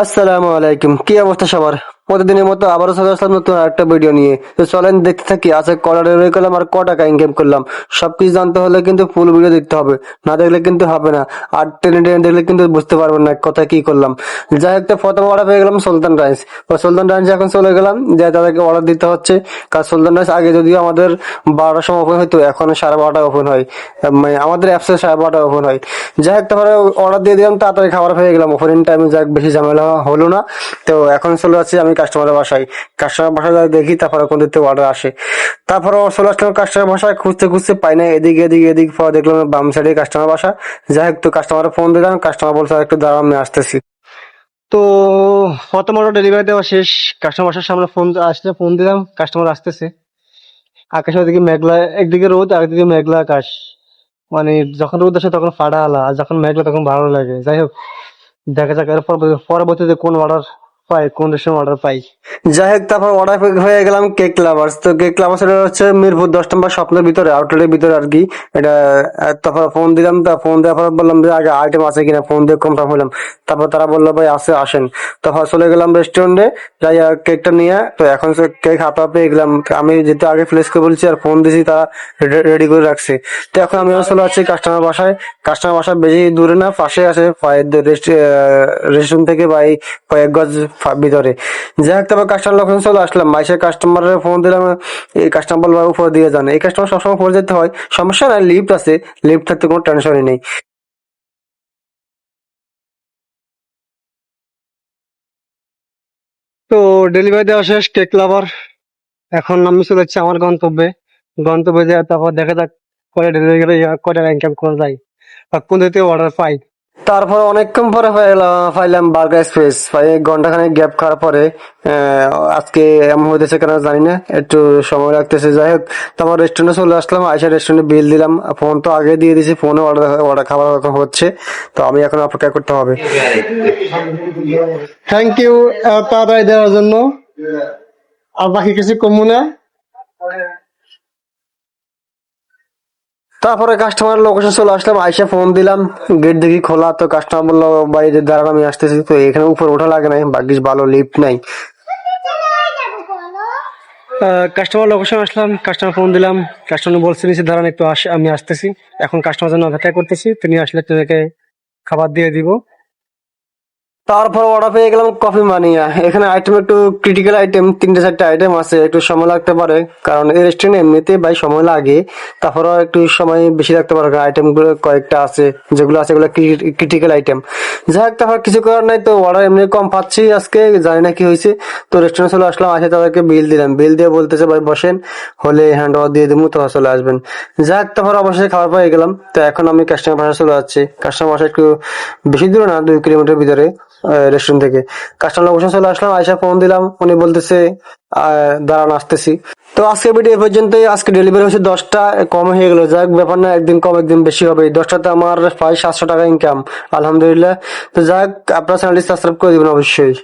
আসসালামু আলাইকুম। কি অবস্থা সবার? প্রতিদিনের মতো আবারও চলে আসলাম নতুন একটা ভিডিও নিয়ে। তো চলেন দেখতে থাকি, আজকে কটা ডেলিভারি করলাম আর ক টাকা ইনকাম করলাম। সব কিছু জানতে হলে কিন্তু ফুল ভিডিও দেখতে হবে, না দেখলে কিন্তু হবে না। আর টেনে টেনে দেখলে কিন্তু বুঝতে পারবেন না কোথায় কি করলাম। যাই হোক প্রথম অর্ডার পেয়ে গেলাম সুলতান রাইস। তো সুলতান রাইস এখন চলে গেলাম যে তাদেরকে অর্ডার দিতে হচ্ছে। কারণ সুলতান রাইস আগে যদিও আমাদের বারোটার সময় ওপেন হতো এখন সাড়ে বারোটা ওপেন হয়। মানে আমাদের অ্যাপসে সাড়ে বারোটা ওপেন হয়। যাই হোক, তারপরে অর্ডার দিয়ে দিলাম, তাড়াতাড়ি খাবার পেয়ে গেলাম। ওপেনিং টাইমে যাক, বেশি ঝামেলা হলো না। তো এখন চলে যাচ্ছি আমি কাস্টমারের বাসায়। কাস্টমার বাসায় দেখি, তারপরে কোন থেকে অর্ডার আসে। তারপরে চলে আসলাম কাস্টমার বাসায়, খুঁজতে খুঁজতে পাই না, এদিকে এদিকে এদিক, পর দেখলাম বাম সাইডে কাস্টমার বাসা। যাই হোক, তো কাস্টমারে ফোন দিলাম কাস্টমার বলছে একটু দাঁড়াও, আমি আসতেছি। তো প্রথম অর্ডার ডেলিভারি দেওয়া শেষ কাস্টমার বাসার সামনে ফোন আসতে ফোন দিলাম কাস্টমার আসতেছে। আকাশের দিকে মেঘলা, একদিকে রোদ একদিকে মেঘলা আকাশ। মানে যখন রোদ আসে তখন ফাটা আলা, আর যখন মেঘলা তখন ভালো লাগে। যাই হোক, দেখা যাক, এর পরবর্তীতে কোন অর্ডার পাই কোন রেস্টুরেন্ট অর্ডার পাই? যাই হোক তারপর অর্ডার হয়ে গেলাম কেক লাভার্স তো কেক লাভার্স এটা হচ্ছে মিরপুর দশ নম্বর স্বপ্নের ভিতরে আউটলেটের ভিতরে আর কি। এটা তারপর ফোন দিলাম, তা ফোন দেওয়ার পর বললাম যে আগে আইটেম আছে কিনা ফোন দিয়ে কনফার্ম হলাম তারপর তারা বলল, ভাই আছে আসেন। তারপর চলে গেলাম রেস্টুরেন্টে যাই কেকটা নিয়ে, তো এখন কেক হাতে পেয়ে গেলাম। আমি যেহেতু আগে প্লেস করে বলছি আর ফোন দিয়েছি তারা রেডি করে রাখছে। তো এখন আমি চলে যাচ্ছি কাস্টমার বাসায়। কাস্টমার বাসা বেশি দূরে না পাশে আছে রেস্টুরেন্ট থেকে বা কয়েক গজ ভিতরে। যাই হোক তারপর কাস্টমার লোকেশন চলে আসলাম। মাইসের কাস্টমারের ফোন দিলাম, এই কাস্টমার উপরে দিয়ে যান এই কাস্টমার সবসময় উপরে যেতে হয়। সমস্যা নাই লিফট আছে। লিফট থাকতে কোনো টেনশনই নেই। তো ডেলিভারি দেওয়া শেষ কেক লাভার এখন আমি চলে যাচ্ছি আমার গন্তব্যে। গন্তব্যে যাই তারপর দেখা যাক, কয়টা ডেলিভারি কয়টা ইনকাম করা যায়। বা কোন দিকে অর্ডার পাই। তারপর অনেকক্ষণ পরে পাইলাম- বার্গার স্পেস পাই ঘণ্টা খানেক গ্যাপ খাওয়ার পরে আজকে এমন হইতেছে কেন জানি না, একটু সময় লাগতেছে। যাই হোক তারপর রেস্টুরেন্টে চলে আসলাম আইসা রেস্টুরেন্টে বিল দিলাম। ফোন তো আগে দিয়ে দিয়েছি ফোনে অর্ডার অর্ডার খাবার এখন হচ্ছে। তো আমি এখন অপেক্ষা করতে হবে। থ্যাংক ইউ তাড়াতাড়ি দেওয়ার জন্য। আর বাকি কিছু কমু না? তারপরে কাস্টমার লোকেশন চলে আসলাম, আইসে ফোন দিলাম গেট দেখি খোলা, তো কাস্টমার বলল, বাড়িতে দাঁড়ান আমি আসতেছি। তো এখানে উপর ওঠা লাগে নাই বাকিস ভালো লিফট নাই। কাস্টমার লোকেশন আসলাম কাস্টমার ফোন দিলাম কাস্টমার বলছে, নিচে দাঁড়ান একটু, আসে, আমি আসতেছি। এখন কাস্টমার জন্য অপেক্ষা করতেছি তিনি আসলে তোমাকে খাবার দিয়ে দিব। তারপর অর্ডার পেয়ে গেলাম কফি মানিয়া এখানে আইটেম একটু ক্রিটিক্যাল আইটেম তিনটে চারটে আইটেম আছে, একটু সময় লাগতে পারে। কারণ এই রেস্টুরেন্ট এমনিতে ভাই সময় লাগে, তারপরেও একটু সময় বেশি লাগতে পারে আইটেমগুলো কয়েকটা আছে, যেগুলো আছে এগুলো ক্রিটিক্যাল আইটেম যাই হোক, তারপর কিছু করার নাই তো অর্ডার এমনি কম পাচ্ছি আজকে, জানি না কি হয়েছে। তো রেস্টুরেন্ট চলে আসলাম, আসে তাদেরকে বিল দিলাম। বিল দিয়ে বলতেছে, ভাই বসেন, হলে হ্যান্ড ওভার দিয়ে দেবো তো চলে আসবেন। যাই হোক, তারপর অবশ্যই খাবার পেয়ে গেলাম। তো এখন আমি কাস্টমার বাসায় চলে যাচ্ছি। কাস্টমার বাসা একটু বেশি দূরে না, দুই কিলোমিটার ভিতরে। রেস্টুরেন্ট থেকে। কাস্টমার লোকেশন চলে আসলাম আয়সা ফোন দিলাম, উনি বলতেছে দাঁড়ান, আসতেছি। তো আজকে ভিডিও এ পর্যন্তই। আজকে ডেলিভারি হচ্ছে দশটা, কম হয়ে গেলো। যাক, ব্যাপার না, একদিন কম, একদিন বেশি হবে। দশটাতে আমার প্রায় সাতশো টাকা ইনকাম আলহামদুলিল্লাহ। তো যাক, আপনার চ্যানেলটি সাবস্ক্রাইব করে দেবেন অবশ্যই।